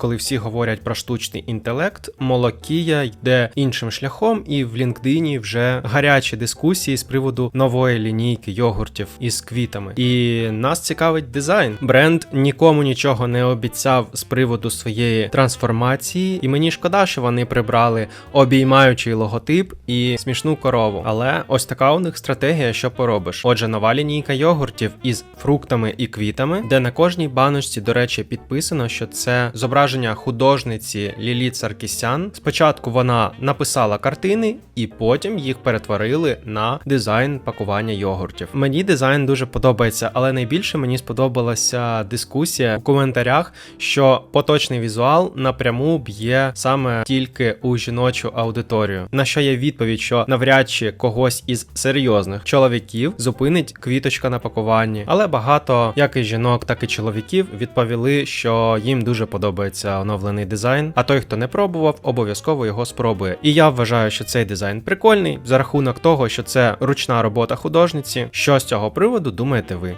коли всі говорять про штучний інтелект, молокія йде іншим шляхом, і в LinkedIn вже гарячі дискусії з приводу нової лінійки йогуртів із квітами. І нас цікавить дизайн. Бренд нікому нічого не обіцяв з приводу своєї трансформації, і мені шкода, що вони прибрали обіймаючий логотип і смішну корову. Але ось така у них стратегія, що поробиш. Отже, нова лінійка йогуртів із фруктами і квітами, де на кожній баночці, до речі, підписано, що це зображення художниці Ліліт Саркісян. Спочатку вона написала картини, і потім їх перетворили на дизайн пакування йогуртів. Мені дизайн дуже подобається, але найбільше мені сподобалася дискусія у коментарях, що поточний візуал напряму б'є саме тільки у жіночу аудиторію. На що є відповідь, що навряд чи когось із серйозних чоловіків зупинить квіточка на пакуванні, але багато як і жінок, так і чоловіків відповіли, що їм дуже подобається оновлений дизайн. А той, хто не пробував, обов'язково його спробує. І я вважаю, що цей дизайн прикольний за рахунок того, що це ручна робота художниці. Що з цього приводу думаєте ви?